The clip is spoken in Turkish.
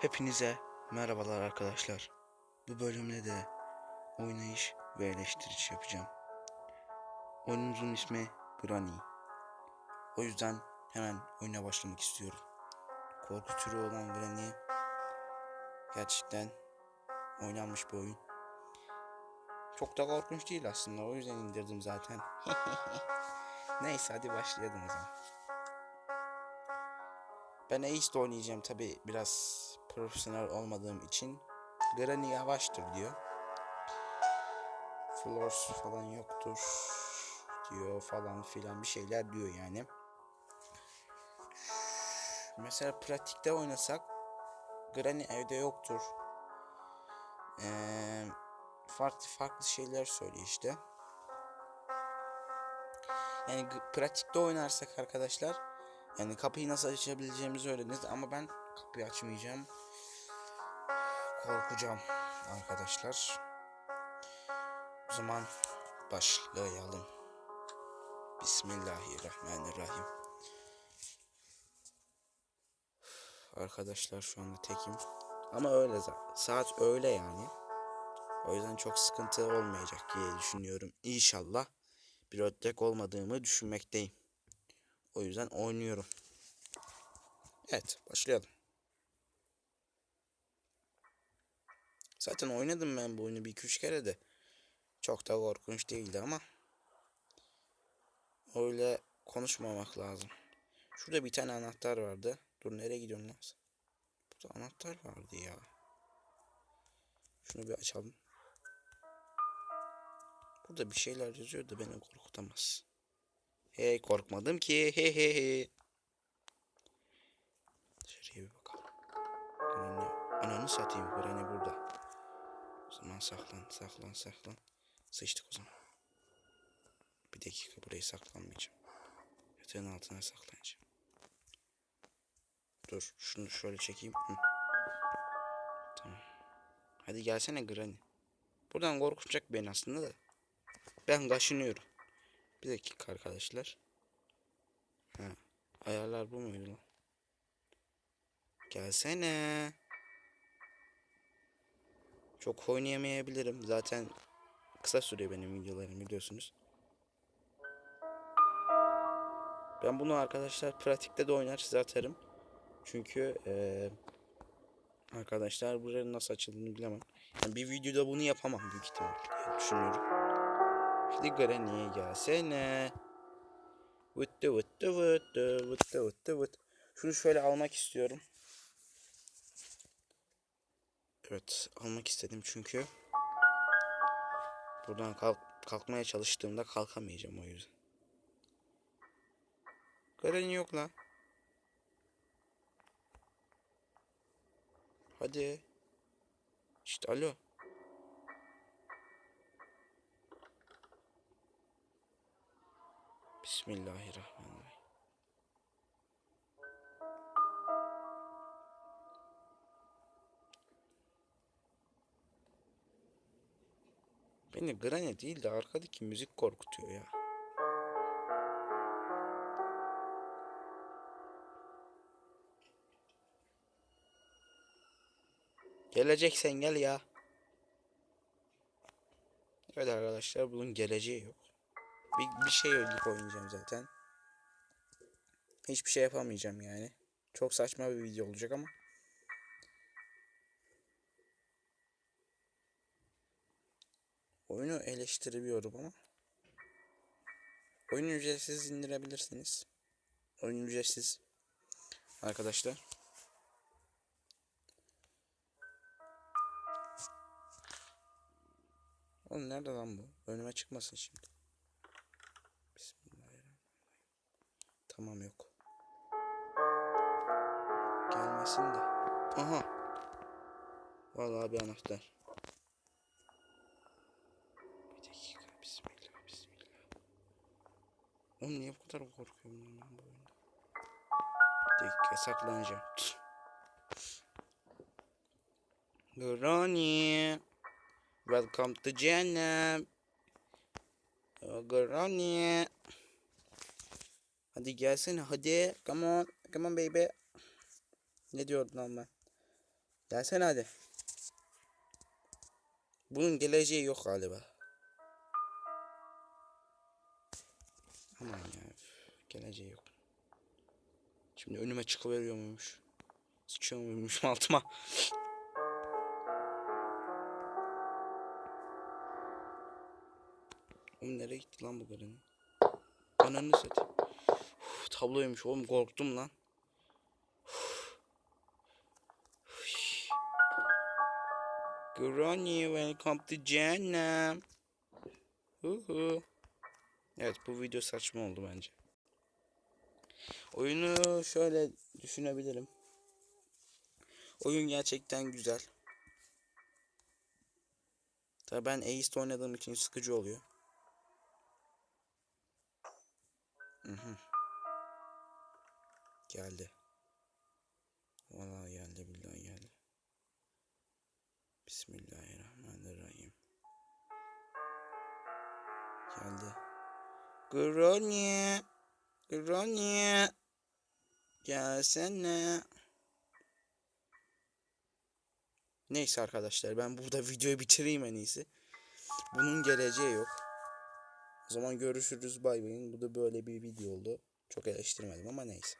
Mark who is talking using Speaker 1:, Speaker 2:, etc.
Speaker 1: Hepinize merhabalar arkadaşlar. Bu bölümde de oynayış ve eleştirici yapacağım. Oyunumuzun ismi Granny. O yüzden hemen oyuna başlamak istiyorum. Korku türü olan Granny gerçekten oynanmış bir oyun. Çok da korkunç değil aslında. O yüzden indirdim zaten. Neyse hadi başlayalım o zaman. Ben Ace'de oynayacağım tabi biraz profesyonel olmadığım için. Granny yavaştır diyor. Floors falan yoktur diyor falan filan bir şeyler diyor yani. Mesela pratikte oynasak Granny evde yoktur. Ee, farklı farklı şeyler söylüyor işte. Yani pratikte oynarsak arkadaşlar yani kapıyı nasıl açabileceğimizi öğreniriz ama ben kapıyı açmayacağım. Korkacağım arkadaşlar. O zaman başlayalım. Bismillahirrahmanirrahim. Arkadaşlar şu anda tekim. Ama öyle saat öyle yani. O yüzden çok sıkıntı olmayacak diye düşünüyorum. İnşallah bir ödlek olmadığımı düşünmekteyim. O yüzden oynuyorum. Evet başlayalım. Zaten oynadım ben bu oyunu bir iki üç kere de. Çok da korkunç değildi ama. Öyle konuşmamak lazım. Şurada bir tane anahtar vardı. Dur nereye gidiyorum lan? Burada anahtar vardı ya. Şunu bir açalım. Burada bir şeyler yazıyor da beni korkutamaz. Hey korkmadım ki. He he he. Dışarıya bir bakalım. Granny. Ananı satayım. O zaman saklan, saklan, saklan. Sıçtık o zaman. Bir dakika burayı saklanmayacağım. Yatağın altına saklanacağım. Dur şunu şöyle çekeyim. Hı. Tamam. Hadi gelsene Granny. Buradan korkutacak beni aslında da. Ben kaşınıyorum. Bir dakika arkadaşlar. Ha, ayarlar bu muydu lan? Gelsene. Çok oynayamayabilirim. Zaten kısa sürüyor benim videolarım biliyorsunuz. Ben bunu arkadaşlar pratikte de oynar size atarım. Çünkü eee, arkadaşlar buranın nasıl açıldığını bilemem. Yani bir videoda bunu yapamam büyük ihtimal diye düşünüyorum. Hadi Granny'e gelsene. Vıttı vıttı vıttı vıttı vıttı vıt. Şunu şöyle almak istiyorum. Evet almak istedim çünkü. Buradan kalk kalkmaya çalıştığımda kalkamayacağım o yüzden. Granny yok lan. Hadi. İşte alo. Bismillahirrahmanirrahim. Beni Granny değil de arkadaki müzik korkutuyor ya. Geleceksen gel ya. Evet arkadaşlar bunun geleceği yok. Bir, bir şey öldük oynayacağım zaten. Hiçbir şey yapamayacağım yani. Çok saçma bir video olacak ama. Oyunu eleştiriyorum ama. Oyunu ücretsiz indirebilirsiniz. Oyun ücretsiz. Arkadaşlar. Oğlum nerede lan bu? Önüme çıkmasın şimdi. Bismillahirrahmanirrahim. Tamam yok. Gelmesin de. Aha. Vallahi bir anahtar. Bir dakika. Bismillah. Bismillah. Oğlum niye bu kadar korkuyorum lan bu oyunda? Dakika saklanacağım. Granny. Welcome to Cennem. Oh, Granny. Hadi gelsene hadi. Come on. Come on baby. Ne diyordum lan ben? Gelsene hadi. Bunun geleceği yok galiba. Geleceği yok. Şimdi önüme çıkıveriyor muymuş? Sıçıyor muymuş altıma? Oğlum nereye gitti lan bu garın? Ananı satayım. Uf, tabloymuş oğlum korktum lan. Granny welcome to. Huhu. Evet bu video saçma oldu bence. Oyunu şöyle düşünebilirim. Oyun gerçekten güzel. Tabii ben Ace'de oynadığım için sıkıcı oluyor. Hı. Geldi. Vallahi geldi billahi geldi. Bismillahirrahmanirrahim. Geldi. Granny. Granny. Gelsene. Neyse arkadaşlar ben burada videoyu bitireyim en iyisi. Bunun geleceği yok. O zaman görüşürüz bay bay. Bu da böyle bir video oldu. Çok eleştirmedim ama neyse.